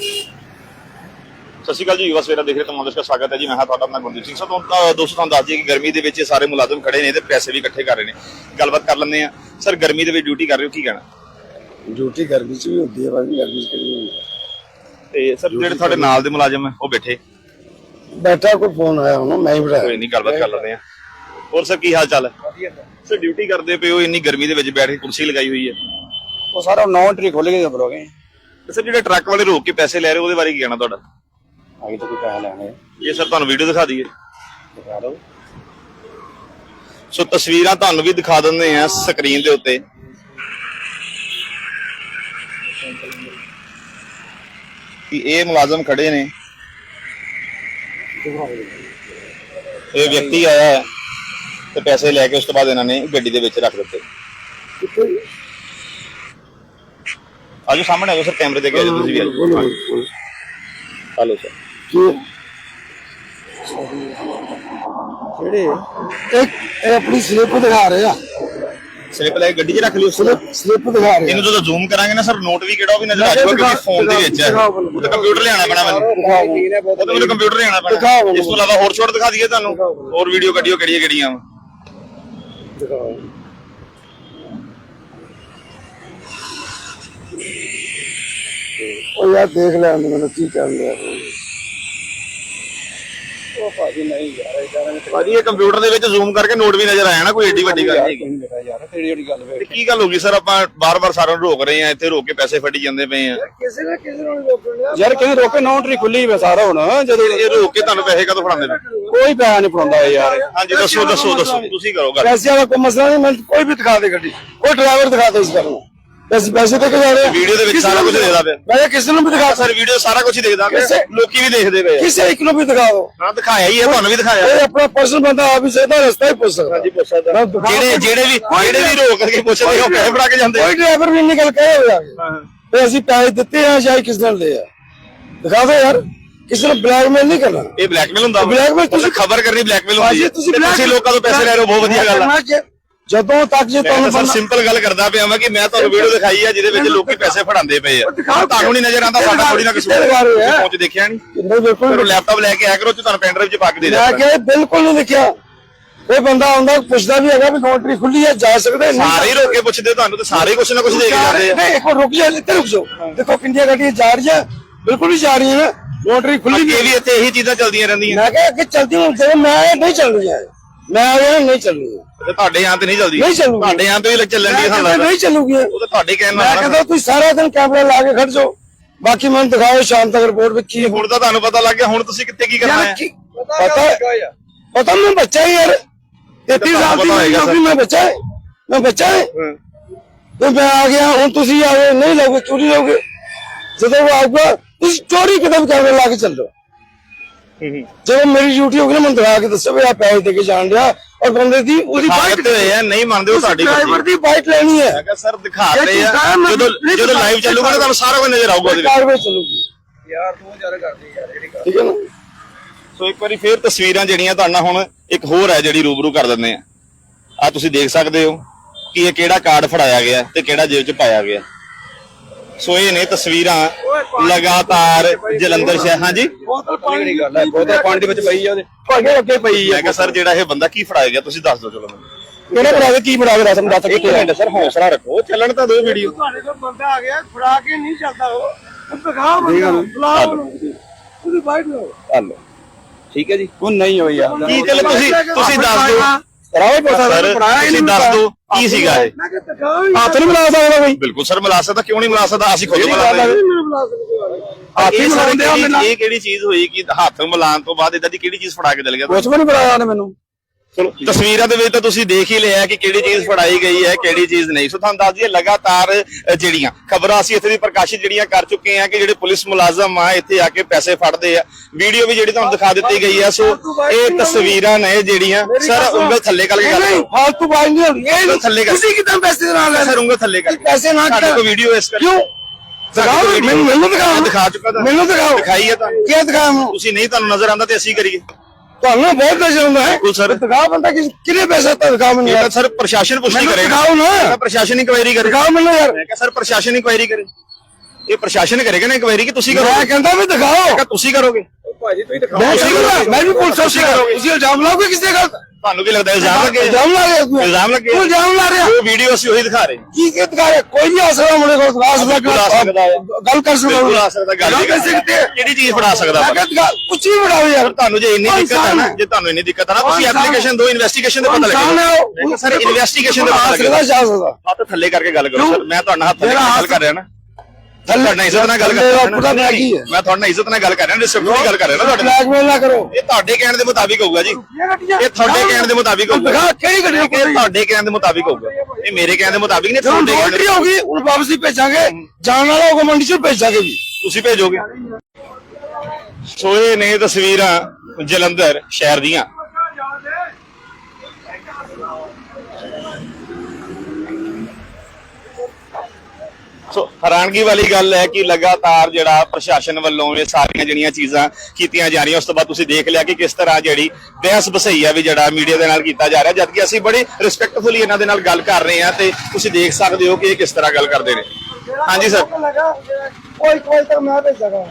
ਸਤਿ ਸ਼੍ਰੀ ਅਕਾਲ ਜੀ ਯੁਵਾ ਸਵੇਰਾ ਦੇਖ ਰਹੇ ਤੁਹਾਨੂੰ ਦਾ ਸਵਾਗਤ ਹੈ ਜੀ। ਮੈਂ ਹਾਂ ਤੁਹਾਡਾ ਆਪਣਾ ਗੁਰਦੀਪ ਸਿੰਘ। ਸੋ ਤੁਹਾਨੂੰ ਦੋਸਤੋ ਤੁਹਾਨੂੰ ਦੱਸ ਦਈਏ ਕਿ ਗਰਮੀ ਦੇ ਵਿੱਚ ਇਹ ਸਾਰੇ ਮੁਲਾਜ਼ਮ ਖੜੇ ਨੇ ਤੇ ਪੈਸੇ ਵੀ ਇਕੱਠੇ ਕਰ ਰਹੇ ਨੇ। ਗੱਲਬਾਤ ਕਰ ਲੈਂਦੇ ਆ ਸਰ ਗਰਮੀ ਦੇ ਵਿੱਚ ਡਿਊਟੀ ਕਰ ਰਹੇ ਹੋ ਕੀ ਕਹਿਣਾ? ਡਿਊਟੀ ਗਰਮੀ ਚ ਵੀ ਹੁੰਦੀ ਹੈ ਭਾਜੀ ਗਰਮੀ ਚ ਕਿਹੜੀ ਹੁੰਦੀ ਹੈ? ਤੇ ਸਰ ਜਿਹੜੇ ਤੁਹਾਡੇ ਨਾਲ ਦੇ ਮੁਲਾਜ਼ਮ ਹੈ ਉਹ ਬੈਠੇ? ਬੈਠਾ ਕੋਈ ਫੋਨ ਆਇਆ ਹੁਣ ਮੈਂ ਹੀ ਕੋਈ ਨਹੀਂ ਗੱਲਬਾਤ ਕਰ ਲੈਂਦੇ ਆ ਹੋਰ ਸਰ ਕੀ ਹਾਲ ਚਾਲ ਹੈ ਸਰ। ਡਿਊਟੀ ਕਰਦੇ ਪਏ ਹੋ ਇੰਨੀ ਗਰਮੀ ਦੇ ਵਿੱਚ ਬੈਠ ਕੇ ਕੁਰਸੀ ਲਗਾਈ ਹੋਈ ਹੈ। ਉਹ ਸਾਰਾ ਨੌ ਟਰੀ ਖੋਲ ਕੇ ਘਬਰੋਗੇ ਤੇ ਸਰ ਜਿਹੜੇ ਟਰੱਕ ਵਾਲੇ ਰੋਕ ਕੇ ਪੈਸੇ ਲੈ ਰਹੇ ਉਹਦੇ ਬਾਰੇ ਕੀ ਕਹਿਣਾ ਤੁਹਾਡਾ? ਆਗੇ ਤਾਂ ਕੋਈ ਪੈਸਾ ਲੈਣੇ ਇਹ ਸਰ ਤੁਹਾਨੂੰ ਵੀਡੀਓ ਦਿਖਾ ਦਈਏ। ਦਿਖਾ ਦਿਓ। ਸੋ ਤਸਵੀਰਾਂ ਤੁਹਾਨੂੰ ਵੀ ਦਿਖਾ ਦਿੰਦੇ ਆ ਸਕਰੀਨ ਦੇ ਉੱਤੇ। ਕਿ ਇਹ ਮੁਲਾਜ਼ਮ ਖੜੇ ਨੇ। ਇਹ ਵਿਅਕਤੀ ਆਇਆ ਹੈ ਤੇ ਪੈਸੇ ਲੈ ਕੇ ਉਸ ਤੋਂ ਬਾਅਦ ਇਹਨਾਂ ਨੇ ਗੱਡੀ ਦੇ ਵਿੱਚ ਰੱਖ ਦਿੱਤੇ। ਆਜੋ ਸਾਹਮਣੇ ਆਜੋ ਸਰ ਕੈਮਰੇ ਦੇ ਕੇ ਆਜੋ ਤੁਸੀਂ ਵੀ ਆਜੋ ਬੋਲੋ। Hello sir. ਕੀ ਕਿਹੜੇ? ਇੱਕ ਇਹ ਆਪਣੀ ਸਲਿੱਪ ਦਿਖਾ ਰਹੇ ਆ। ਸਲਿੱਪ ਲੈ ਕੇ ਗੱਡੀ 'ਚ ਰੱਖ ਲਿਓ ਸਰ। ਸਲਿੱਪ ਸਲਿੱਪ ਦਿਖਾ ਰਹੇ ਇਹਨੂੰ ਜਦੋਂ ਜ਼ੂਮ ਕਰਾਂਗੇ ਨਾ ਸਰ ਨੋਟ ਵੀ ਕਿਹੜਾ ਉਹ ਵੀ ਨਜ਼ਰ ਆ ਜਾਊਗਾ ਕਿਉਂਕਿ ਫੋਨ ਦੇ ਵਿੱਚ ਹੈ ਉਹ ਤਾਂ ਕੰਪਿਊਟਰ ਲਿਆਣਾ ਪੈਣਾ ਮੈਨੂੰ। ਉਹ ਤਾਂ ਮੈਨੂੰ ਕੰਪਿਊਟਰ ਲਿਆਣਾ ਪੈਣਾ। ਇਸ ਤੋਂ ਇਲਾਵਾ ਹੋਰ ਸ਼ੋਟ ਦਿਖਾ ਦਈਏ ਤੁਹਾਨੂੰ। ਹੋਰ ਵੀਡੀਓ ਕੱਢਿਓ ਕਿਹੜੀਆਂ ਕਿਹੜੀਆਂ ਵਾਂ। ਦਿਖਾਓ ਉਹ ਯਾਰ ਦੇਖ ਲੈਣ ਦੇ ਮੈਨੂੰ ਕੀ ਕਰਨ ਲਿਆ ਉਹ ਭਾਜੀ ਨਹੀਂ ਯਾਰ ਇਦਾਂ ਨਹੀਂ ਭਾਜੀ ਇਹ ਕੰਪਿਊਟਰ ਦੇ ਵਿੱਚ ਜ਼ੂਮ ਕਰਕੇ ਨੋਟ ਵੀ ਨਜ਼ਰ ਆਇਆ ਨਾ ਕੋਈ ਏਡੀ ਵੱਡੀ ਗੱਲ ਨਹੀਂ ਹੈਗੀ। ਯਾਰ ਤੇਰੀ ਜਿਹੜੀ ਗੱਲ ਤੇ ਵੇਖ ਕੀ ਗੱਲ ਹੋ ਗਈ ਸਰ? ਆਪਾਂ ਬਾਰ-ਬਾਰ ਸਾਰਿਆਂ ਨੂੰ ਰੋਕ ਰਹੇ ਆ ਇੱਥੇ ਰੋਕ ਕੇ ਪੈਸੇ ਫੜੀ ਜਾਂਦੇ ਪਏ ਆ ਕਿਸੇ ਨਾ ਕਿਸੇ ਨੂੰ ਰੋਕਣ ਯਾਰ ਕਿਵੇਂ ਰੋਕੇ? ਨੌਂਟਰੀ ਖੁੱਲੀ ਵੇ ਸਾਰਾ ਹੁਣ ਜਦੋਂ ਇਹ ਰੋਕ ਕੇ ਤੁਹਾਨੂੰ ਪੈਸੇ ਕਦੋਂ ਫੜਾਉਂਦੇ ਨੇ? ਕੋਈ ਪੈਸਾ ਨਹੀਂ ਫੜਾਉਂਦਾ ਯਾਰ। ਹਾਂਜੀ ਦੱਸੋ ਦੱਸੋ ਦੱਸੋ ਤੁਸੀਂ ਕਰੋ ਗੱਲ। ਪੈਸੇ ਵਾਲਾ ਕੋਈ ਮਸਲਾ ਨਹੀਂ ਮੈਂ ਕੋਈ ਵੀ ਦਿਖਾ ਦੇ ਗੱਡੀ। ਕੋਈ ਡਰਾਈਵਰ ਦਿਖਾ ਦੇ ਇਸ ਗੱਲ ਨੂੰ। ਪੈਸੇ ਪੈਸੇ ਦੇ ਕੇ ਜਾ ਰਹੇ ਆ। ਵੀਡੀਓ ਦੇ ਵਿੱਚ ਸਾਰਾ ਕੁਝ ਦਿਖਦਾ ਪਿਆ। ਮੈਂ ਕਿਸੇ ਨੂੰ ਵੀ ਦਿਖਾ ਸਰ ਵੀਡੀਓ ਸਾਰਾ ਕੁਝ ਹੀ ਦੇਖਦਾ ਪਿਆ। ਲੋਕੀ ਵੀ ਦੇਖਦੇ ਪਏ ਕਿਸੇ ਇੱਕ ਨੂੰ ਵੀ ਦਿਖਾ ਦਿਓ ਹਾਂ ਦਿਖਾਇਆ ਹੀ ਹੈ ਤੁਹਾਨੂੰ ਵੀ ਦਿਖਾਇਆ। ਇਹ ਆਪਣਾ ਪਰਸਨਲ ਬੰਦਾ ਆਪ ਹੀ ਸਿੱਧਾ ਰਸਤਾ ਹੀ ਪੁੱਛ ਸਕਦਾ। ਹਾਂਜੀ ਪੁੱਛ ਸਕਦਾ। ਜਿਹੜੇ ਜਿਹੜੇ ਵੀ ਜਿਹੜੇ ਵੀ ਰੋਕ ਕੇ ਪੁੱਛਦੇ ਉਹ ਪੈਸੇ ਫੜਾ ਕੇ ਜਾਂਦੇ। ਕੋਈ ਡਰਾਈਵਰ ਵੀ ਨਿਕਲ ਕੇ ਹੋਇਆ। ਤੇ ਅਸੀਂ ਪੈਸੇ ਦਿੱਤੇ ਆ ਸ਼ਾਇਦ ਕਿਸ ਨਾਲ ਲਏ ਆ। ਦਿਖਾ ਦਿਓ ਯਾਰ ਕਿਸੇ ਨੂੰ ਬਲੈਕਮੇਲ ਨਹੀਂ ਕਰਨਾ। ਇਹ ਬਲੈਕਮੇਲ ਹੁੰਦਾ Blackmail ਤੁਸੀਂ- ਖਬਰ ਕਰਨੀ ਬਲੈਕਮੇਲ ਹੁੰਦੀ ਹੈ। ਤੁਸੀਂ ਤੇ ਤੁਸੀਂ ਲੋਕਾਂ ਤੋਂ ਪੈਸੇ ਲੈ ਰਹੇ ਹੋ ਬਹੁਤ ਵਧੀਆ ਗੱਲ ਹੈ ਜਦੋਂ ਤੱਕ ਜੇ ਮੈਂ ਤੁਹਾਨੂੰ ਸਰ ਸਿੰਪਲ ਗੱਲ ਕਰਦਾ ਪਿਆ ਮੈਂ ਕਿ ਮੈਂ ਤੁਹਾਨੂੰ ਵੀਡੀਓ ਦਿਖਾਈ ਆ ਜਿਹਦੇ ਵਿੱਚ ਲੋਕੀ ਪੈਸੇ ਫੜਾਉਂਦੇ ਪਏ ਆ। ਤੁਹਾਨੂੰ ਨਹੀਂ ਨਜ਼ਰ ਆਉਂਦਾ ਸਾਡਾ ਥੋੜੀ ਨਾ ਕਸੂਰ? ਪਹੁੰਚ ਦੇਖਿਆ ਨਹੀਂ ਕਿੰਨੇ ਦੇਖੋ ਫਿਰ ਲੈਪਟਾਪ ਲੈ ਕੇ ਆਇਆ ਕਰੋ ਤੇ ਤੁਹਾਨੂੰ ਪੈਨ ਡਰਾਈਵ 'ਚ ਪਾ ਕੇ ਦੇ ਮੈਂ ਦਿਆ ਕਿਹਾ ਇਹ ਬਿਲਕੁਲ ਨਹੀਂ ਦੇਖਿਆ ਕੋਈ ਬੰਦਾ ਆਉਂਦਾ ਪੁੱਛਦਾ ਵੀ ਹੈਗਾ ਵੀ ਨੌਟਰੀ ਖੁੱਲੀ ਹੈ ਜਾ ਸਕਦੇ ਨਹੀਂ ਸਾਰੇ ਰੋਕ ਕੇ ਪੁੱਛਦੇ ਤੁਹਾਨੂੰ ਤੇ ਸਾਰੇ ਕੁਛ ਨਾ ਕੁਛ ਦੇ ਕੇ ਜਾਂਦੇ ਆ। ਨਹੀਂ ਇੱਕ ਰੁਕ ਜਾ ਇੱਥੇ ਰੁਕ ਜਾਓ। ਦੇਖੋ ਕਿੰਨੀਆਂ ਗੱਡੀਆਂ ਜਾ ਰਹੀਆਂ ਬਿਲਕੁਲ ਵੀ ਜਾ ਰਹੀਆਂ ਨਾ ਨੌਟਰੀ ਖੁੱਲੀ ਇਹ ਵੀ ਇੱਥੇ ਇਹੀ ਚੀਜ਼ਾਂ ਚੱਲਦੀਆਂ ਰਹਿੰਦੀਆਂ। ਮੈਂ ਕਿਹਾ ਅੱਗੇ ਚਲਦੀ ਹੁਣ ਜਦੋਂ ਮੈਂ ਨਹੀਂ ਚੱਲ ਰਹੀ ਮੈਂ ਆਇਆ ਨਹੀਂ ਚੱਲ ਰਹੀ ਹੈ ਤੇ ਤੁਹਾਡੇ ਆਂ ਤੇ ਨਹੀਂ ਚੱਲਦੀ। ਨਹੀਂ ਚੱਲੂਗੀ। ਤੁਹਾਡੇ ਆਂ ਤੇ ਵੀ ਚੱਲਣ ਦੀ ਮੈਂ ਸਾਨੂੰ ਕਹਿੰਦਾ ਨਹੀਂ ਚੱਲੂਗੀ। ਉਹ ਤਾਂ ਤੁਹਾਡੇ ਕਹਿਣ ਮੈਂ ਨਾਲ ਕਹਿੰਦਾ। ਤੁਸੀਂ ਸਾਰਾ ਦਿਨ ਕੈਮਰਾ ਲਾ ਕੇ ਖੜ ਜਾਓ। ਬਾਕੀ ਮੈਨੂੰ ਦਿਖਾਓ ਸ਼ਾਮ ਤੱਕ ਰਿਪੋਰਟ ਵਿੱਚ ਕੀ ਹੁਣ ਤਾਂ ਤੁਹਾਨੂੰ ਪਤਾ ਲੱਗ ਗਿਆ ਹੁਣ ਤੁਸੀਂ ਕਿੱਥੇ ਕੀ ਕਰਨਾ ਹੈ? ਯਾਰ ਕੀ- ਪਤਾ ਪਤਾ ਮੈਂ ਬੱਚਾ ਹੀ ਯਾਰ। 33 ਸਾਲ ਦੀ ਪਤਾ ਹੋਏਗਾ ਉਮਰ ਸਰ। ਮੈਂ ਬੱਚਾ ਹੈ। ਮੈਂ ਬੱਚਾ ਹੈ। ਤੇ ਮੈਂ ਆ ਗਿਆ ਹੁਣ ਤੁਸੀਂ ਆਵੇ ਨਹੀਂ ਲੋਗੇ ਚੋਰੀ ਲੋਗੇ ਜਦੋਂ ਉਹ ਆਊਗਾ ਤੁਸੀਂ ਚੋਰੀ ਕਿਤੇ ਵੀ ਕੈਮਰਾ ਲਾ ਕੇ ਚੱਲੋ। ਜਦੋਂ ਮੇਰੀ ਡਿਊਟੀ ਹੋਗੀ ਨਾ ਮੈਨੂੰ ਦਿਖਾ ਕੇ ਦੱਸੋ ਵੀ ਆ ਪੈਸੇ ਦੇ ਕੇ ਜਾਣ ਡਿਆ ਔਰ ਬੰਦੇ ਦੀ ਉਹਦੀ ਬਾਈਟ ਹੋਏ ਆ ਨਹੀਂ ਮੰਨਦੇ ਉਹ ਤੁਹਾਡੀ ਡਰਾਈਵਰ ਦੀ ਬਾਈਟ ਲੈਣੀ ਹੈ। ਮੈਂ ਕਿਹਾ ਸਰ ਦਿਖਾਤੇ ਇਹ ਆ। ਦਿਖਾ ਜਦੋਂ ਜਦੋਂ ਦਿਖਾ- ਲਾਈਵ ਚੱਲੂਗਾ ਨਾ ਤੁਹਾਨੂੰ ਸਾਰਾ ਕੁਝ ਨਜ਼ਰ ਆਊਗਾ ਉਹਦੇ ਵਿੱਚ। ਕਾਰਵਾਈ ਚੱਲੂਗੀ। ਯਾਰ ਤੂੰ ਜ਼ਿਆਦਾ ਕਰਦੀ ਯਾਰ ਜਿਹੜੀ ਠੀਕ ਹੈ ਨਾ? ਸੋ ਇੱਕ ਵਾਰੀ ਫੇਰ ਤਸਵੀਰਾਂ ਜਿਹੜੀਆਂ ਤੁਹਾਡੇ ਨਾਲ ਹੁਣ ਇੱਕ ਹੋਰ ਹੈ ਜਿਹੜੀ ਰੂਬਰੂ ਕਰ ਦਿੰਦੇ ਆ। ਆ ਤੁਸੀਂ ਦੇਖ ਸਕਦੇ ਹੋ ਕਿ ਇਹ ਕਿਹੜਾ ਕਾਰਡ ਫੜਾਇਆ ਗਿਆ ਤੇ ਕਿਹੜਾ ਜੇਬ 'ਚ ਪਾਇਆ ਗਿਆ। ਸੋ ਇਹ ਨੇ ਤਸਵੀਰਾਂ ਲਗਾਤਾਰ ਜਲੰਧਰ ਸ਼ਹਿਰ ਹਾਂਜੀ? ਬੋਤਲ ਪਾਣੀ ਦੀ ਗੱਲ ਹੈ ਬੋਤਲ ਪਾਣੀ ਦੇ ਵਿੱਚ ਪਈ ਆ ਉਹਦੇ। ਭਾਗੇ ਅੱਗੇ ਪਈ ਮੈਂ ਕਿਹਾ ਸਰ ਜਿਹੜਾ ਇਹ ਬੰਦਾ ਕੀ ਫੜਾਇਆ ਗਿਆ ਤੁਸੀਂ ਦੱਸ ਦਿਓ ਚਲੋ ਮੈਨੂੰ। ਕਿਹੜੇ ਬਰਾਵੇ ਕੀ ਬਰਾਵੇ ਰਸਮ ਦੱਸ ਇੱਕ ਮਿੰਟ ਸਰ ਹੌਸਲਾ ਰੱਖੋ ਚੱਲਣ ਤਾਂ ਦਿਓ ਵੀਡੀਓ ਤੁਹਾਡੇ ਕੋਲ ਬੰਦਾ ਆ ਗਿਆ ਫੜਾ ਕੇ ਨਹੀਂ ਚੱਲਦਾ ਉਹ ਦਿਖਾ ਬੰਦਾ ਬੁਲਾਓ ਉਹਦੀ ਬਾਈਟ ਲਓ ਹਲੋ ਠੀਕ ਹੈ ਜੀ। ਉਹ ਨਹੀਂ ਹੋਈ ਯਾਰ ਕੀ ਚੱਲ ਤੁਸੀਂ ਤੁਸੀਂ ਦੱਸ ਦਿਓ। ਰਾਵੇ ਪਤਾ ਸਰ ਤੁਸੀਂ ਦੱਸ ਦਿਓ ਕੀ ਸੀਗਾ ਇਹ? ਹੱਥ ਨਹੀਂ ਮਿਲਾ ਸਕਦਾ ਕੋਈ। ਬਿਲਕੁਲ ਸਰ ਮਿਲਾ ਸਕਦਾ ਕਿਉਂ ਨਹੀਂ ਮਿਲਾ ਸਕਦਾ? ਅਸੀਂ ਖੁਦ ਮਿਲਾ ਸਕਦੇ ਹੱਥ ਹੀ। ਇਹ ਸਰ ਮਿਲਾਉਂਦੇ ਆ ਕਿਹੜੀ- ਮੈਨੂੰ ਇਹ ਕਿਹੜੀ ਚੀਜ਼ ਹੋਈ ਕਿ ਹੱਥ ਮਿਲਾਉਣ ਤੋਂ ਬਾਅਦ ਇਦਾਂ ਦੀ ਕਿਹੜੀ ਚੀਜ਼ ਫੜਾ ਕੇ ਚਲ ਗਿਆ ਕੁਛ ਵੀ ਨਹੀਂ ਬੁਲਾਇਆ ਨੇ ਮੈਨੂੰ। ਚਲੋ ਤਸਵੀਰਾਂ ਦੇ ਵਿੱਚ ਤਾਂ ਤੁਸੀਂ ਦੇਖ ਹੀ ਲਿਆ ਕਿ ਕਿਹੜੀ ਚੀਜ਼ ਫੜਾਈ ਗਈ ਹੈ ਕਿਹੜੀ ਚੀਜ਼ ਨਹੀਂ। ਸੋ ਤੁਹਾਨੂੰ ਦੱਸ ਦਈਏ ਲਗਾਤਾਰ ਜਿਹੜੀਆਂ ਖਬਰਾਂ ਅਸੀਂ ਇੱਥੇ ਦੀ ਪ੍ਰਕਾਸ਼ਿਤ ਜਿਹੜੀਆਂ ਕਰ ਚੁੱਕੇ ਹਾਂ ਕਿ ਜਿਹੜੇ ਪੁਲਿਸ ਮੁਲਾਜ਼ਮ ਆ ਇੱਥੇ ਆ ਕੇ ਪੈਸੇ ਫੜਦੇ ਆ। ਵੀਡੀਓ ਵੀ ਜਿਹੜੀ ਤੁਹਾਨੂੰ ਦਿਖਾ ਦਿੱਤੀ ਗਈ ਹੈ। ਸੋ ਇਹ ਤਸਵੀਰਾਂ ਨੇ ਜਿਹੜੀਆਂ ਸਰ ਉਂਗਲ ਥੱਲੇ ਕਰਕੇ ਗੱਲ ਕਰੋ। ਫਾਲਤੂ ਬਾਈਟ ਨਹੀਂ ਹੋਣੀ। ਇਹ ਥੱਲੇ ਕਰ। ਤੁਸੀਂ ਕਿਦਾਂ ਪੈਸੇ ਨਾਲ ਲੈ ਸਰ ਉਂਗਲ ਥੱਲੇ ਕਰਕੇ। ਪੈਸੇ ਨਾ ਸਾਡੇ ਕਰ ਕੋਲ ਵੀਡੀਓ ਇਸ ਕਰਕੇ ਕਿਉਂ? ਦਿਖਾਓ ਮੈਨੂੰ ਮੈਨੂੰ ਦਿਖਾਓ। ਦਿਖਾ ਚੁੱਕਾ। ਮੈਨੂੰ ਦਿਖਾਓ। ਦਿਖਾਈ ਹੈ ਤੁਹਾਨੂੰ। ਕੀ ਮੈਨੂੰ? ਤੁਸੀਂ ਨਹੀਂ ਤੁਹਾਨੂੰ ਨਜ਼ਰ ਆਉਂਦਾ ਤੇ ਅਸੀਂ ਕਰੀਏ। ਤੁਹਾਨੂੰ ਬਹੁਤ ਨਜ਼ਰ ਆਉਂਦਾ ਹੈ। ਬਿਲਕੁਲ ਸਰ। ਦਿਖਾਓ ਬੰਦਾ ਕਿ ਕਿਹਨੇ ਪੈਸੇ ਤਾਂ ਦਿਖਾਓ ਮੈਨੂੰ ਇਹ ਯਾਰ। ਤਾਂ ਸਰ ਪ੍ਰਸ਼ਾਸਨ ਪੁੱਛੀ ਮੈਨੂੰ ਕਰੇਗਾ। ਦਿਖਾਓ ਨਾ। ਮੈਂ ਕਿਹਾ ਪ੍ਰਸ਼ਾਸਨ ਇਨਕੁਆਇਰੀ ਕਰੇ। ਦਿਖਾਓ ਮੈਨੂੰ ਯਾਰ। ਮੈਂ ਕਿਹਾ ਸਰ ਪ੍ਰਸ਼ਾਸਨ ਇਨਕੁਆਇਰੀ ਕਰੇ। ਇਹ ਪ੍ਰਸ਼ਾਸਨ ਕਰੇਗਾ ਨਾ ਇਨਕੁਆਇਰੀ ਕਿ ਤੁਸੀਂ ਮੈਂ ਕਰੋਗੇ ਕਹਿੰਦਾ ਵੀ ਦਿਖਾਓ। ਕਿ ਤੁਸੀਂ ਕਰੋਗੇ? ਭਾਜੀ ਤੁਸੀਂ ਦਿਖਾਓ। ਮੈਂ ਕਰੂੰਗਾ ਕਰੋਗੇ। ਮੈਂ ਵੀ ਪੁਲਿਸ ਅਫਸਰ ਕਰੋਗੇ। ਤੁਸੀਂ ਇਲਜ਼ਾਮ ਲਾਓਗੇ ਕਿਸੇ ਗੱਲ ਦਾ? ਤੁਹਾਨੂੰ ਕੀ ਲੱਗਦਾ ਇਲਜ਼ਾਮ ਲੱਗੇ? ਇਲਜ਼ਾਮ ਲਾ ਰਿਹਾ ਤੂੰ ਇਲਜ਼ਾਮ ਲੱਗੇ? ਤੂੰ ਇਲਜ਼ਾਮ ਲਾ ਰਿਹਾ? ਉਹ ਵੀਡੀਓ ਅਸੀਂ ਉਹੀ ਦਿਖਾ ਰਹੇ। ਕੀ ਕੀ ਦਿਖਾ ਰਿਹਾ? ਕੋਈ ਨਹੀਂ ਆ ਸਕਦਾ ਮੁੰਡੇ ਕੋਲ ਆ ਸਕਦਾ। ਗੱਲ ਕਰ ਸਕਦਾ ਆ ਸਕਦਾ ਗੱਲ ਕਰ ਸਕਦੇ। ਆ। ਕਿਹੜੀ ਚੀਜ਼ ਫੜਾ ਸਕਦਾ ਕੁਝ ਵੀ ਬਣਾਓ ਯਾਰ। ਤੁਹਾਨੂੰ ਜੇ ਇੰਨੀ ਦਿੱਕਤ ਹੈ ਨਾ ਜੇ ਤੁਹਾਨੂੰ ਇੰਨੀ ਦਿੱਕਤ ਹੈ ਨਾ ਤੁਸੀਂ ਐਪਲੀਕੇਸ਼ਨ ਦਿਓ ਇਨਵੈਸਟੀਗੇਸ਼ਨ ਦੇ ਪਤਾ। ਦੇਖੋ ਸਰ ਇਨਵੈਸਟੀਗੇਸ਼ਨ ਦੇ ਪਤਾ ਆ ਲੱਗੇਗਾ। ਹੱਥ ਥੱਲੇ ਕਰਕੇ ਗੱਲ ਕਰੋ? ਸਰ ਮੈਂ ਤੁਹਾਡਾ ਹੱਥ ਥੱਲੇ ਗੱਲ ਕਰ ਰਿਹਾ ਨਾ। ਤੁਹਾਡਾ ਇੱਜ਼ਤ ਨਾਲ ਗੱਲ ਕਰ ਰਿਹਾ ਮੈਂ ਤੁਹਾਡਾ ਇੱਜ਼ਤ ਨਾਲ ਗੱਲ ਕਰ ਰਿਹਾ ਰਿਸਪੈਕਟ ਦੀ ਗੱਲ ਕਰ ਰਿਹਾ ਨਾ ਤੁਹਾਡੇ ਨਾਲ। ਬਲੈਕਮੇਲ ਨਾ ਕਰੋ। ਇਹ ਤੁਹਾਡੇ ਕਹਿਣ ਦੇ ਮੁਤਾਬਿਕ ਹੋਊਗਾ ਜੀ। ਇਹ ਤੁਹਾਡੇ ਕਹਿਣ ਦੇ ਮੁਤਾਬਿਕ ਹੋਊਗਾ। ਦਿਖਾ ਕਿਹੜੀ ਗੱਡੀ ਇਹ ਤੁਹਾਡੇ ਕਹਿਣ ਦੇ ਮੁਤਾਬਿਕ ਹੋਊਗਾ। ਇਹ ਮੇਰੇ ਕਹਿਣ ਦੇ ਮੁਤਾਬਿਕ ਨਹੀਂ ਜਦੋਂ ਤੁਹਾਡੇ ਕਹਿਣ ਲੋਟਰੀ ਦੇ ਹੋਗੀ ਹੁਣ ਵਾਪਸ ਹੀ ਭੇਜਾਂਗੇ। ਜਾਣ ਵਾਲਾ ਹੋਗਾ ਮੰਡੀ ਚ ਭੇਜਾਂਗੇ ਤੁਸੀਂ ਭੇਜੋਗੇ। ਸੋ ਇਹ ਨੇ ਤਸਵੀਰਾਂ ਜਲੰਧਰ ਸ਼ਹਿਰ ਦੀਆਂ। ਸੋ ਹੈਰਾਨਗੀ ਵਾਲੀ ਗੱਲ ਹੈ ਕਿ ਲਗਾਤਾਰ ਜਿਹੜਾ ਪ੍ਰਸ਼ਾਸਨ ਵੱਲੋਂ ਇਹ ਸਾਰੀਆਂ ਜਿਹੜੀਆਂ ਚੀਜ਼ਾਂ ਕੀਤੀਆਂ ਜਾ ਰਹੀਆਂ ਉਸ ਤੋਂ ਬਾਅਦ ਤੁਸੀਂ ਦੇਖ ਲਿਆ ਕਿ ਕਿਸ ਤਰ੍ਹਾਂ ਜਿਹੜੀ ਬਹਿਸ ਬਸਈਆ ਵੀ ਜਿਹੜਾ ਮੀਡੀਆ ਦੇ ਨਾਲ ਕੀਤਾ ਜਾ ਰਿਹਾ ਜਦਕਿ ਅਸੀਂ ਬੜੇ ਰਿਸਪੈਕਟਫੁਲੀ ਇਹਨਾਂ ਦੇ ਨਾਲ ਗੱਲ ਕਰ ਰਹੇ ਹਾਂ ਤੇ ਤੁਸੀਂ ਦੇਖ ਸਕਦੇ ਹੋ ਕਿ ਇਹ ਕਿਸ ਤਰ੍ਹਾਂ ਗੱਲ ਕਰਦੇ ਨੇ। ਹਾਂਜੀ ਸਰ ਕੋਈ ਕੋਈ ਤਾਂ ਮੈਂ ਭੇਜਾਂਗਾ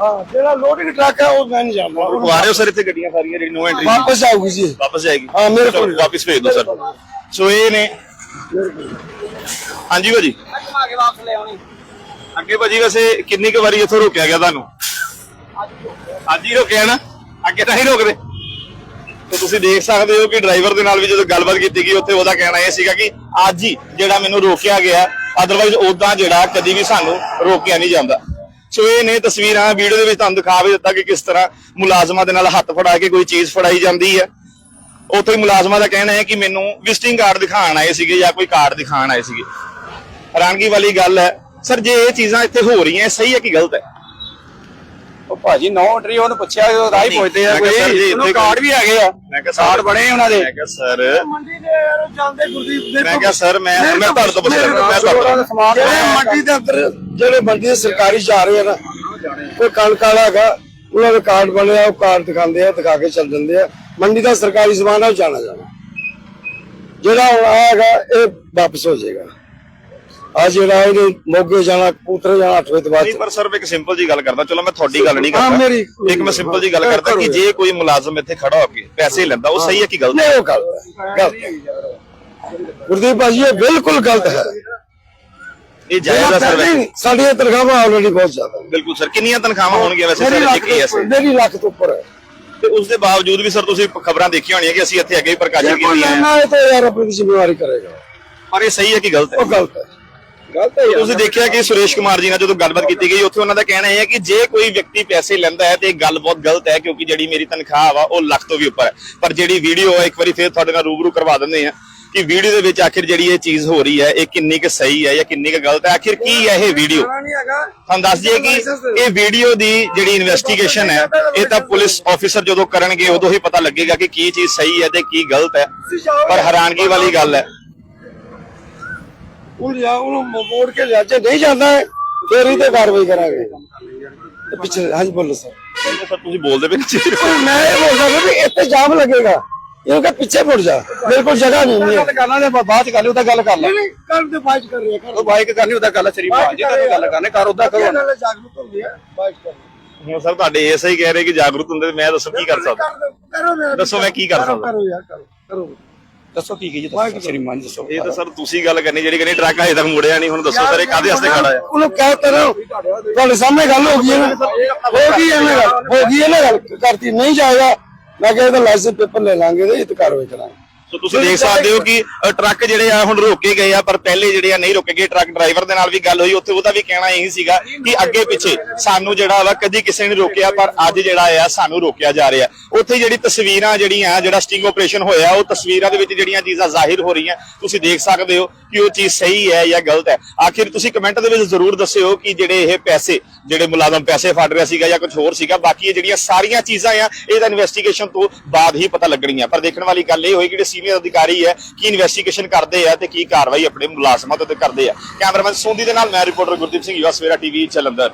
ਹਾਂ ਜਿਹੜਾ ਲੋਡਿੰਗ ਟਰੱਕ ਹੈ ਉਹ ਮੈਂ ਨਹੀਂ ਜਾਣਦਾ। ਰੁਕਵਾ ਰਹੇ ਹੋ ਸਰ ਇੱਥੇ ਗੱਡੀਆਂ ਸਾਰੀਆਂ ਜਿਹੜੀ ਨੋ ਐਂਟਰੀ ਵਾਪਸ ਆਊਗੀ ਜੀ। ਵਾਪਸ ਜਾਏਗੀ ਹਾਂ, ਮੇਰੇ ਕੋਲ। ਵਾਪਸ ਭੇਜ ਦਿਓ ਸਰ ਸੋ ਇਹ ਨੇ ਹਾਂਜੀ ਭਾਜੀ। ਘੁਮਾ ਕੇ ਵਾਪਸ ਲੈ ਆਉਣੀ। ਅੱਗੇ ਭਾਜੀ ਵੈਸੇ ਕਿੰਨੀ ਕੁ ਵਾਰੀ ਇੱਥੋਂ ਰੋਕਿਆ ਗਿਆ ਤੁਹਾਨੂੰ? ਅੱਜ ਹੀ ਰੋਕਿਆ ਨਾ? ਅੱਗੇ ਤਾਂ ਨਹੀਂ ਰੋਕਦੇ। ਤੇ ਤੁਸੀਂ ਦੇਖ ਸਕਦੇ ਹੋ ਕਿ ਡਰਾਈਵਰ ਦੇ ਨਾਲ ਵੀ ਜਦੋਂ ਗੱਲਬਾਤ ਕੀਤੀ ਗਈ, ਉੱਥੇ ਉਹਦਾ ਕਹਿਣਾ ਇਹ ਸੀਗਾ ਕਿ ਅੱਜ ਹੀ ਜਿਹੜਾ ਮੈਨੂੰ ਰੋਕਿਆ ਗਿਆ ਅਦਰਵਾਈਜ਼ ਉਦਾਂ ਜਿਹੜਾ ਕਦੀ ਵੀ ਸਾਨੂੰ ਰੋਕਿਆ ਨਹੀਂ ਜਾਂਦਾ। ਸੋ ਇਹ ਨੇ ਤਸਵੀਰਾਂ, ਵੀਡੀਓ ਦੇ ਵਿੱਚ ਤੁਹਾਨੂੰ ਦਿਖਾ ਵੀ ਦਿੱਤਾ ਕਿ ਕਿਸ ਤਰ੍ਹਾਂ ਮੁਲਾਜ਼ਮਾਂ ਦੇ ਨਾਲ ਹੱਥ ਫੜਾ ਕੇ ਕੋਈ ਚੀਜ਼ ਫੜਾਈ ਜਾਂਦੀ ਹੈ। ਉੱਥੇ ਮੁਲਾਜ਼ਮਾਂ ਦਾ ਕਹਿਣਾ ਹੈ ਕਿ ਮੈਨੂੰ ਵਿਜ਼ਿਟਿੰਗ ਕਾਰਡ ਦਿਖਾਉਣ ਆਏ ਸੀਗੇ ਜਾਂ ਕੋਈ ਕਾਰਡ ਦਿਖਾਉਣ ਆਏ ਸੀਗੇ। ਹੈਰਾਨਗੀ ਵਾਲੀ ਗੱਲ ਹੈ। ਸਰ ਜੇ ਇਹ ਚੀਜ਼ਾਂ ਇੱਥੇ ਹੋ ਰਹੀਆਂ ਸਹੀ ਹੈ ਕਿ ਗਲਤ ਹੈ? ਉਹ ਭਾਜੀ ਨੌ ਐਂਟਰੀ ਉਹਨੂੰ ਪੁੱਛਿਆ ਉਹ ਰਾਹ ਹੀ ਪੁੱਛਦੇ ਆ ਕੋਈ। ਸਰ ਜੀ, ਉਹਨੂੰ ਕਾਰਡ ਵੀ ਹੈਗੇ ਆ। ਮੈਂ ਕਿਹਾ ਸਰ- ਕਾਰਡ ਬਣੇ ਉਹਨਾਂ ਦੇ। ਮੈਂ ਕਿਹਾ ਸਰ ਮੰਡੀ ਦੇ ਯਾਰ ਜਾਂਦੇ ਗੁਰਦੀਪ ਮੈਂ ਕਿਹਾ ਸਰ ਮੈਂ ਮੈਂ ਤੁਹਾਡੇ ਤੋਂ ਪੁੱਛ ਰਿਹਾ ਮੈਂ ਤੁਹਾਡੇ ਤੋਂ ਸਮਾਨ ਜਿਹੜੇ ਮੰਡੀ ਦੇ ਅੰਦਰ ਜਿਹੜੇ ਮੰਡੀ ਦੇ ਸਰਕਾਰੀ ਜਾ ਰਹੇ ਆ ਨਾ ਕੋਈ ਕਣਕ ਵਾਲਾ ਹੈਗਾ ਉਹਨਾਂ ਦੇ ਕਾਰਡ ਬਣੇ ਆ ਉਹ ਕਾਰਡ ਦਿਖਾਉਂਦੇ ਆ ਦਿਖਾ ਕੇ ਚੱਲ ਜਾਂਦੇ ਆ। ਮੰਡੀ ਦਾ ਸਰਕਾਰੀ ਸਮਾਨ ਆ ਉਹ ਜਾਣਾ ਜਾਣਾ ਜਿਹੜਾ ਆਏਗਾ ਇਹ ਵਾਪਸ ਹੋ ਜਾਏਗਾ। ਆ ਜਿਹੜਾ ਇਹਨੇ ਮੋਗੇ ਜਾਣਾ ਕਪੂਤਰ ਜਾਣਾ 8 ਵਜੇ ਤੋਂ ਬਾਅਦ ਨਹੀਂ ਪਰ ਸਰ ਇੱਕ ਸਿੰਪਲ ਜੀ ਗੱਲ ਕਰਦਾ। ਚਲੋ ਮੈਂ ਤੁਹਾਡੀ ਗੱਲ ਨਹੀਂ ਕਰਦਾ। ਇੱਕ ਮੈਂ ਸਿੰਪਲ ਜੀ ਗੱਲ ਕਰਦਾ ਕਿ ਜੇ ਕੋਈ ਮੁਲਾਜ਼ਮ ਇੱਥੇ ਖੜਾ ਹੋ ਕੇ ਪੈਸੇ ਲੈਂਦਾ ਉਹ ਸਹੀ ਹੈ ਕਿ ਗਲਤ ਹੈ? ਨਹੀਂ ਉਹ ਗਲਤ ਗੁਰਦੀਪ ਭਾਜੀ ਇਹ ਬਿਲਕੁਲ ਗਲਤ ਹੈ। ਇਹ ਜਾਇਜ਼ ਸਰ। ਸਾਡੀਆਂ ਤਨਖਾਹਾਂ ਆਲਰੇਡੀ ਬਹੁਤ ਜ਼ਿਆਦਾ। ਬਿਲਕੁਲ ਸਰ ਕਿੰਨੀਆਂ ਤਨਖਾਹਾਂ ਹੋਣਗੀਆਂ ਵੈਸੇ ਸਰ ਇੱਕ ਤੋਂ ਐਸੇ ਮੇਰੀ ਲੱਖ ਤੋਂ ਉੱਪਰ ਹੈ। ਤੇ ਉਸ ਦੇ ਬਾਵਜੂਦ ਵੀ ਸਰ ਤੁਸੀਂ ਖਬਰਾਂ ਦੇਖੀਆਂ ਹੋਣੀਆਂ ਕਿ ਅਸੀਂ ਇੱਥੇ ਅੱਗੇ ਵੀ ਪ੍ਰਕਾਸ਼ਿਤ ਜੇ ਕੀਤੀਆਂ ਹੈ ਲੈਣਾ ਹੈ। ਤਾਂ ਯਾਰ ਆਪਣੀ ਜ਼ਿੰਮੇਵਾਰੀ ਕਰੇਗਾ। ਪਰ ਇਹ ਸਹੀ ਹੈ ਕਿ ਗਲਤ ਹੈ? ਉਹ ਗਲਤ ਹੈ। ਗਲਤ ਹੈ ਤੁਸੀਂ ਦੇਖਿਆ ਕਿ ਸੁਰੇਸ਼ ਕੁਮਾਰ ਜੀ ਨਾਲ ਜਦੋਂ ਗੱਲਬਾਤ ਕੀਤੀ ਗਈ ਉੱਥੇ ਉਹਨਾਂ ਦਾ ਕਹਿਣਾ ਇਹ ਹੈ ਕਿ ਜੇ ਕੋਈ ਵਿਅਕਤੀ ਪੈਸੇ ਲੈਂਦਾ ਹੈ ਤੇ ਇਹ ਗੱਲ ਬਹੁਤ ਗਲਤ ਹੈ ਕਿਉਂਕਿ ਜਿਹੜੀ ਮੇਰੀ ਤਨਖਾਹ ਵਾ ਉਹ ਲੱਖ ਤੋਂ ਵੀ ਉੱਪਰ ਹੈ। ਪਰ ਜਿਹੜੀ ਵੀਡੀਓ ਹੈ ਇੱਕ ਵਾਰੀ ਫੇਰ ਤੁਹਾਡੇ ਨਾਲ ਰੂਬਰੂ ਕਰਵਾ ਦਿੰਦੇ ਆ ਕਿ ਵੀਡੀਓ ਦੇ ਵਿੱਚ ਆਖਿਰ ਜਿਹੜੀ ਇਹ ਚੀਜ਼ ਹੋ ਰਹੀ ਹੈ ਇਹ ਕਿੰਨੀ ਕੁ ਸਹੀ ਹੈ ਜਾਂ ਕਿੰਨੀ ਕੁ ਗਲਤ ਹੈ ਆਖਿਰ ਕੀ ਹੈ ਇਹ ਵੀਡੀਓ? ਤੁਹਾਨੂੰ ਦੱਸ ਦਈਏ ਕਿ ਇਹ ਵੀਡੀਓ ਦੀ ਜਿਹੜੀ ਇਨਵੈਸਟੀਗੇਸ਼ਨ ਹੈ ਇਹ ਤਾਂ ਪੁਲਿਸ ਆਫੀਸਰ ਜਦੋਂ ਕਰਨਗੇ ਉਦੋਂ ਹੀ ਪਤਾ ਲੱਗੇਗਾ ਕਿ ਕੀ ਚੀਜ਼ ਸਹੀ ਹੈ ਤੇ ਕੀ ਗਲਤ ਹੈ। ਪਰ ਹੈਰਾਨਗੀ ਵਾਲੀ ਗੱਲ ਹੈ। ਉਹ ਲਿਆ ਉਹਨੂੰ ਮੋੜ ਕੇ ਲਿਆ ਜੇ ਨਹੀਂ ਜਾਂਦਾ ਹੈ ਫੇਰ ਹੀ ਤੇ ਕਾਰਵਾਈ ਕਰਾਂਗੇ। ਤੇ ਪਿੱਛੇ ਹਾਂਜੀ ਬੋਲੋ ਸਰ। ਸਰ ਤੁਸੀਂ ਬੋਲਦੇ ਪਏ ਜੀ ਮੈਂ ਇਹ ਬੋਲਦਾ ਪਿਆ ਵੀ ਇੱਥੇ ਜਾਮ ਲੱਗੇਗਾ। ਇਹਨੂੰ ਕਹ ਪਿੱਛੇ ਮੁੜ ਜਾ। ਮੇਰੇ ਕੋਲ ਜਗ੍ਹਾ ਨਹੀਂ ਹੈ ਗੱਲ ਕਰਨਾ ਨੇ ਬਾਅਦ ਚ ਕਰ ਲਈ ਉਹਦਾ ਗੱਲ ਕਰ ਲੈ। ਨਹੀਂ ਕਰ ਦੇ ਬਾਈਕ ਕਰ ਰਿਹਾ ਕਰ ਉਹ ਬਾਈਕ ਕਰਨੀ ਉਹਦਾ ਗੱਲ ਸ਼ਰੀਫ ਆ ਜੇ ਤੈਨੂੰ ਗੱਲ ਕਰਨੇ ਕਰ ਉਹਦਾ ਕਰੋ ਨਾ। ਜਾਗਰੂਕ ਹੁੰਦੀ ਹੈ ਬਾਈਕ ਕਰ ਹੁਣ ਸਰ ਤੁਹਾਡੇ ਐਸਾ ਹੀ ਕਹਿ ਰਹੇ ਕਿ ਜਾਗਰੂਕ ਹੁੰਦੇ ਤੇ ਮੈਂ ਦੱਸੋ ਕੀ ਕਰ ਸਕਦਾ? ਕਰੋ ਦੱਸੋ ਮੈਂ ਕੀ ਕਰ ਕਰੋ, ਸਕਦਾ? ਕਰੋ ਯਾਰ ਕਰੋ ਕਰੋ। ਦੱਸੋ ਕੀ ਕੀ ਜੀ ਦੱਸੋ ਸ਼੍ਰੀਮਾਨ ਜੀ ਦੱਸੋ। ਇਹ ਤਾਂ ਸਰ ਤੁਸੀਂ ਗੱਲ ਕਰਨੀ ਜਿਹੜੀ ਕਹਿੰਦੀ ਟਰੱਕ ਹਜੇ ਤੱਕ ਮੁੜਿਆ ਨਹੀਂ ਹੁਣ ਦੱਸੋ ਸਰ ਇਹ ਕਾਹਦੇ ਵਾਸਤੇ ਖੜਾ ਹੈ? ਉਹਨੂੰ ਕਹਿ ਤਾ ਰਹੋ ਤੁਹਾਡੇ ਸਾਹਮਣੇ ਗੱਲ ਹੋ ਗਈ ਹੈ ਨਾ। ਹੋ ਗਈ ਹੈ ਨਾ ਗੱਲ ਹੋ ਗਈ ਹੈ ਨਾ ਗੱਲ ਕਰਤੀ ਨਹੀਂ ਜਾਏਗਾ। ਮੈਂ ਕਿਹਾ ਇਹਦਾ ਲਾਇਸੈਂਸ ਪੇਪਰ ਲੈ ਲਾਂਗੇ ਤੇ ਇਹ ਤੇ ਕਾਰਵਾਈ ਕਰਾਂਗੇ। ਸੋ ਤੁਸੀਂ ਦੇਖ ਸਕਦੇ ਹੋ ਕਿ ਅ, ਟਰੱਕ ਜਿਹੜੇ ਆ ਹੁਣ ਰੋਕੇ ਗਏ ਆ ਪਰ ਪਹਿਲੇ ਜਿਹੜੇ ਆ ਨਹੀਂ ਰੋਕੇ ਗਏ। ਟਰੱਕ ਡਰਾਈਵਰ ਦੇ ਨਾਲ ਵੀ ਗੱਲ ਹੋਈ ਉੱਥੇ ਉਹਦਾ ਵੀ ਕਹਿਣਾ ਇਹੀ ਸੀਗਾ ਕਿ ਅੱਗੇ ਪਿੱਛੇ ਸਾਨੂੰ ਜਿਹੜਾ ਵਾ ਕਦੀ ਕਿਸੇ ਨੇ ਰੋਕਿਆ ਪਰ ਅੱਜ ਜਿਹੜਾ ਆ ਸਾਨੂੰ ਰੋਕਿਆ ਜਾ ਰਿਹਾ। ਉੱਥੇ ਜਿਹੜੀ ਤਸਵੀਰਾਂ ਜਿਹੜੀਆਂ ਜਿਹੜਾ ਸਟਿੰਗ ਆਪਰੇਸ਼ਨ ਹੋਇਆ ਉਹ ਤਸਵੀਰਾਂ ਦੇ ਵਿੱਚ ਜਿਹੜੀਆਂ ਚੀਜ਼ਾਂ ਜ਼ਾਹਿਰ ਹੋ ਰਹੀਆਂ। ਤੁਸੀਂ ਦੇਖ ਸਕਦੇ ਹੋ ਕਿ ਉਹ ਚੀਜ਼ ਸਹੀ ਹੈ ਜਾਂ ਗਲਤ ਹੈ। ਆਖਿਰ ਤੁਸੀਂ ਕਮੈਂਟ ਦੇ ਵਿੱਚ ਜ਼ਰੂਰ ਦੱਸਿਓ ਕਿ ਜਿਹੜੇ ਇਹ ਪੈਸੇ ਜਿਹੜੇ ਮੁਲਾਜ਼ਮ ਪੈਸੇ ਫੜ ਰਿਹਾ ਸੀਗਾ ਜਾਂ ਕੁਝ ਹੋਰ ਸੀਗਾ ਬਾਕੀ ਇਹ ਜਿਹੜੀਆਂ ਸਾਰੀਆਂ ਚੀਜ਼ਾਂ ਆ ਇਹਦਾ ਇਨਵੈਸਟੀਗੇਸ਼ਨ ਤੋਂ ਬਾਅਦ ਹੀ ਪਤਾ ਲੱਗਣੀਆਂ। ਪਰ ਦੇਖਣ ਵਾਲੀ ਗੱਲ ਇਹ ਹੋਈ ਕਿ ਜਿਹੜੇ ਸੀਨੀਅਰ ਅਧਿਕਾਰੀ ਹੈ, ਕੀ ਇਨਵੈਸਟੀਗੇਸ਼ਨ ਕਰਦੇ ਆ ਤੇ ਕੀ ਕਾਰਵਾਈ ਆਪਣੇ ਮੁਲਾਜ਼ਮਾਂ ਤੇ ਕਰਦੇ ਆ। ਕੈਮਰਾਮੈਨ ਸੋਂਦੀ ਦੇ ਨਾਲ ਮੈਂ reporter Gurdeep Singh US Savera TV Jalandhar.